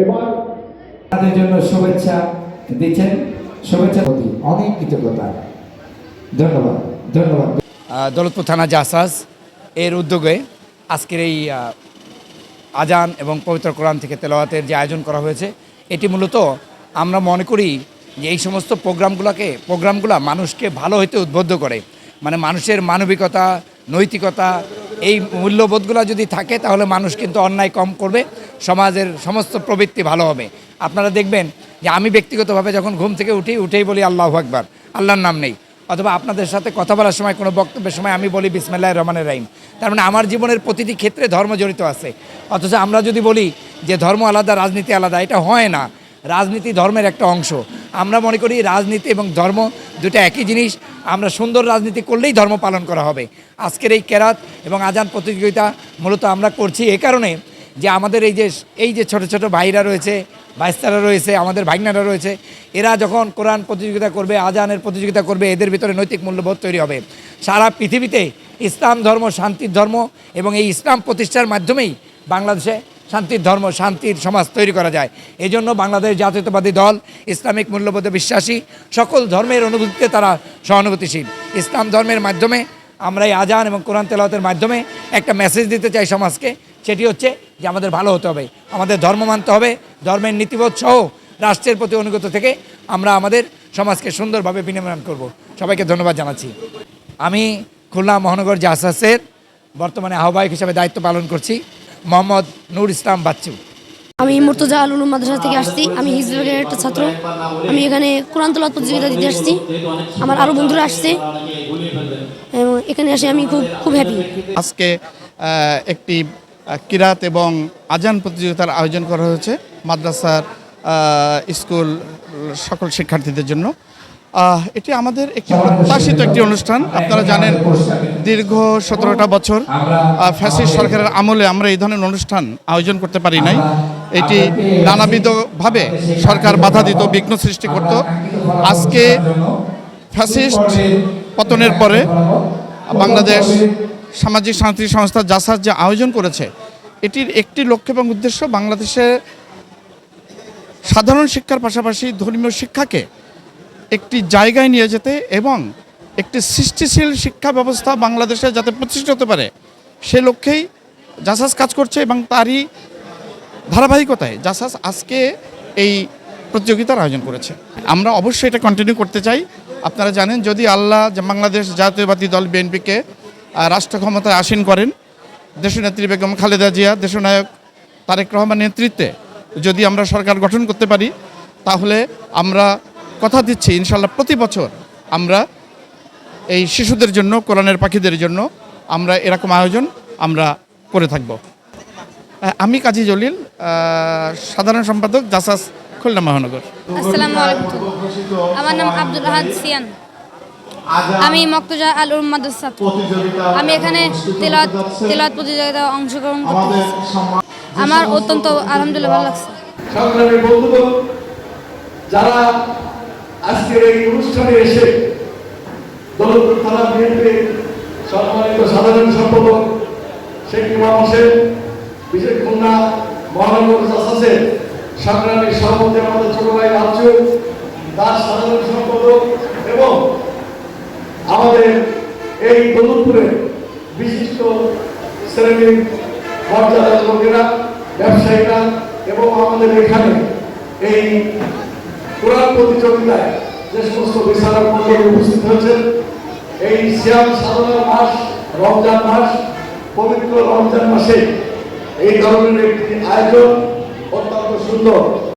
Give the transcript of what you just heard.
এবার তাদের জন্য শুভেচ্ছা দিচ্ছেন। শুভেচ্ছা প্রতি অনেক কৃতজ্ঞতা। ধন্যবাদ ধন্যবাদ। দৌলতপুর থানা জাসাস এর উদ্যোগে আজকের এই আজান এবং পবিত্র কোরআন থেকে তেলাওয়াতের যে আয়োজন করা হয়েছে, এটি মূলত আমরা মনে করি যে এই সমস্ত প্রোগ্রামগুলোকে, প্রোগ্রামগুলো মানুষকে ভালো হইতে উদ্বুদ্ধ করে। মানে মানুষের মানবিকতা, নৈতিকতা, এই মূল্যবোধগুলো যদি থাকে, তাহলে মানুষ কিন্তু অন্যায় কম করবে। সমাজের সমস্ত প্রবৃত্তি ভালো হবে। আপনারা দেখবেন যে আমি ব্যক্তিগতভাবে যখন ঘুম থেকে উঠি, উঠেই বলি আল্লাহ আকবার, আল্লাহর নাম নেই। অথবা আপনাদের সাথে কথা বলার সময়, কোনো বক্তব্যের সময় আমি বলি বিসমিল্লাহ রহমানের রাহিম। তার মানে আমার জীবনের প্রতিটি ক্ষেত্রে ধর্ম জড়িত আছে। অথচ আমরা যদি বলি যে ধর্ম আলাদা, রাজনীতি আলাদা, এটা হয় না। রাজনীতি ধর্মের একটা অংশ। আমরা মনে করি রাজনীতি এবং ধর্ম দুটো একই জিনিস। আমরা সুন্দর রাজনীতি করলেই ধর্ম পালন করা হবে। আজকের এই কেরাত এবং আজান প্রতিযোগিতা মূলত আমরা করছি এ কারণে যে আমাদের এই যে এই যে ছোট ছোট ভাইরা রয়েছে, বাইস্তারা রয়েছে, আমাদের ভাগনারা রয়েছে, এরা যখন কোরআন প্রতিযোগিতা করবে, আজানের প্রতিযোগিতা করবে, এদের ভিতরে নৈতিক মূল্যবোধ তৈরি হবে। সারা পৃথিবীতে ইসলাম ধর্ম, শান্তির ধর্ম এবং এই ইসলাম প্রতিষ্ঠার মাধ্যমেই বাংলাদেশে শান্তির ধর্ম, শান্তির সমাজ তৈরি করা যায়। এই জন্য বাংলাদেশ জাতীয়তাবাদী দল, ইসলামিক মূল্যবোধে বিশ্বাসী, সকল ধর্মের অনুভূতিতে তারা সহানুভূতিশীল। ইসলাম ধর্মের মাধ্যমে আমরা এই আজান এবং কোরআন তেলাওয়াতের মাধ্যমে একটা মেসেজ দিতে চাই সমাজকে, সেটি হচ্ছে যে আমাদের ভালো হতে হবে আমাদের ধর্ম মানতে হবে ধর্মের নীতিবোধ সহ রাষ্ট্রের প্রতি অনুগত থেকে আমরা আমাদের সমাজকে সুন্দরভাবে বিনিময় করব। সবাইকে ধন্যবাদ জানাচ্ছি। আমি খুলনা মহানগর জাসাসের বর্তমানে আহ্বায়ক হিসেবে দায়িত্ব পালন করছি মোহাম্মদ নূর ইসলাম বাচ্চু। আমি মুর্তজা আল উলুম মাদ্রাসা থেকে আসছি আমি হিজবেগের একটা ছাত্র। আমি এখানে কোরআন তলাত প্রতিযোগিতা দিতে আসছি আমার আরও বন্ধুরা আসছে। এবং এখানে এসে আমি খুব খুব হ্যাপি আজকে একটি কিরাত এবং আজান প্রতিযোগিতার আয়োজন করা হয়েছে মাদ্রাসার স্কুল সকল শিক্ষার্থীদের জন্য। এটি আমাদের একটি প্রত্যাশিত একটি অনুষ্ঠান। আপনারা জানেন দীর্ঘ সতেরোটা বছর আহ, ফ্যাসিস্ট সরকারের আমলে আমরা এই ধরনের অনুষ্ঠান আয়োজন করতে পারি নাই। এটি নানাবিধভাবে সরকার বাধা দিত বিঘ্ন সৃষ্টি করত। আজকে ফ্যাসিস্ট পতনের পরে বাংলাদেশ সামাজিক সাংস্কৃতিক সংস্থা জাসাস যে আয়োজন করেছে, এটির একটি লক্ষ্য এবং উদ্দেশ্য বাংলাদেশে সাধারণ শিক্ষার পাশাপাশি ধর্মীয় শিক্ষাকে একটি জায়গায় নিয়ে যেতে এবং একটি সৃষ্টিশীল শিক্ষা ব্যবস্থা বাংলাদেশে যাতে প্রতিষ্ঠিত হতে পারে, সে লক্ষ্যেই জাসাস কাজ করছে এবং তারই ধারাবাহিকতায় জাসাস আজকে এই প্রতিযোগিতার আয়োজন করেছে। আমরা অবশ্যই এটা কন্টিনিউ করতে চাই। আপনারা জানেন, যদি আল্লাহ বাংলাদেশ জাতীয়বাদী দল বিএনপিকে রাষ্ট্র ক্ষমতায় আসীন করেন দেশনেত্রী বেগম খালেদা জিয়া, দেশনায়ক তারেক রহমান নেতৃত্বে। যদি আমরা সরকার গঠন করতে পারি, তাহলে আমরা কথা দিচ্ছি, ইনশাল্লাহ প্রতি বছর আমরা এই শিশুদের জন্য, কোরআনের পাখিদের জন্য আমরা এরকম আয়োজন আমরা করে থাকব। আমি কাজী জলিল সাধারণ সম্পাদক জাসাস খুলনা মহানগর। আমার নাম আব্দুল সিয়ান। আমি মক্তজা আল উলুম মাদ্রাসা আমি এখানে তেলাওয়াত তেলাওয়াত প্রতিযোগিতায় অংশগ্রহণ করতেছি। আমার অত্যন্ত আলহামদুলিল্লাহ ভালো লাগছে। সংগ্রামী বন্ধুগণ যারা আজকের এই অনুষ্ঠানে এসে দৌলতপুর থানা বিএনপির সম্মানিত সাধারণ সম্পাদক শেখ ইমাম হোসেন বিশেষ খুলনা মহানগর জাসাসের সংগ্রামী সভাপতি আমাদের ছোট ভাই রাজু দাস সাধারণ সম্পাদক এবং আমাদের এই দৌলতপুরের বিশিষ্ট শ্রেণির মর্যাদার লোকেরা, ব্যবসায়ীরা এবং আমাদের এখানে এই কোরআন প্রতিযোগিতায় যে সমস্ত বিচারক মন্ডলী উপস্থিত হয়েছেন, এই শ্যাম সাধনা মাস, রমজান মাস, পবিত্র রমজান মাসে এই ধরনের একটি আয়োজন অত্যন্ত সুন্দর।